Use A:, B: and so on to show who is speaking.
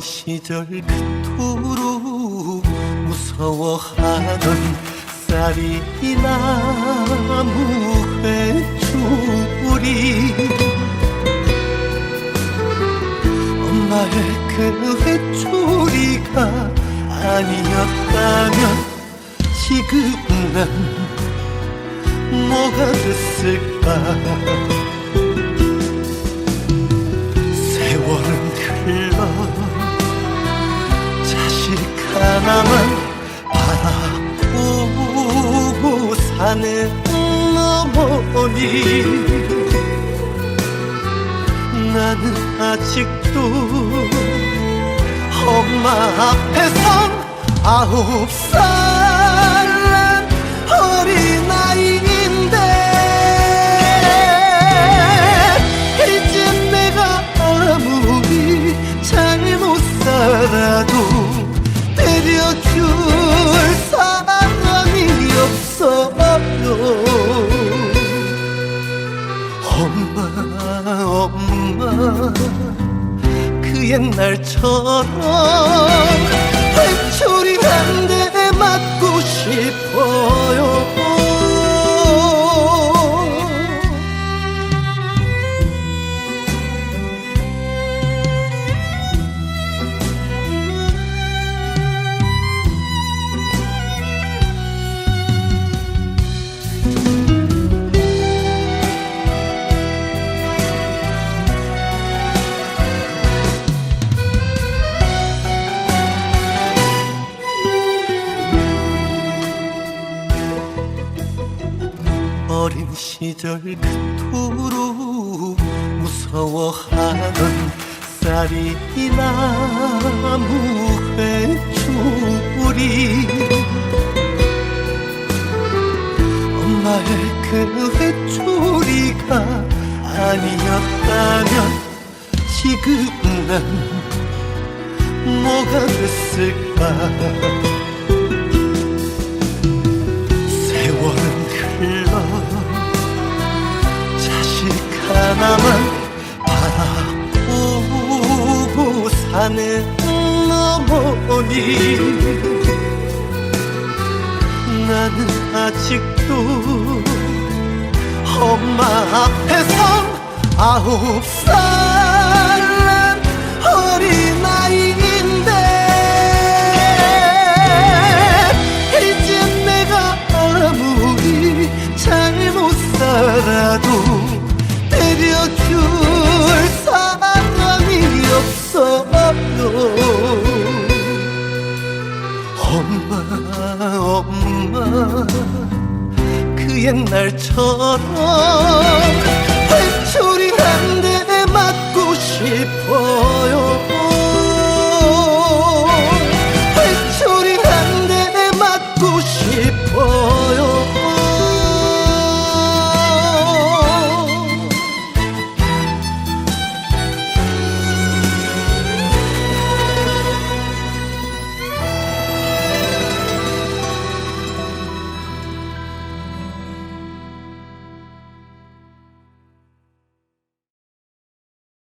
A: 시절 그토록 무서워하던 쌀이 나무 회초리 엄마의 그 회초리가 아니었다면 지금 난 뭐가 됐을까 흘러 자식 하나만 바라보고 사는 어머니. 나는 아직도 엄마 앞에선 아홉 살 살아도 때려줄 사람이 없어요 엄마 엄마 그 옛날처럼 한대 시절 그토록 무서워하던 쌀이 나무 회초리 엄마의 그 회초리가 아니었다면 지금 난 뭐가 됐을까 사는 어머니. 나는 아직도 엄마 앞에선 아홉 살 엄마 엄마 그 옛날처럼 회초리 한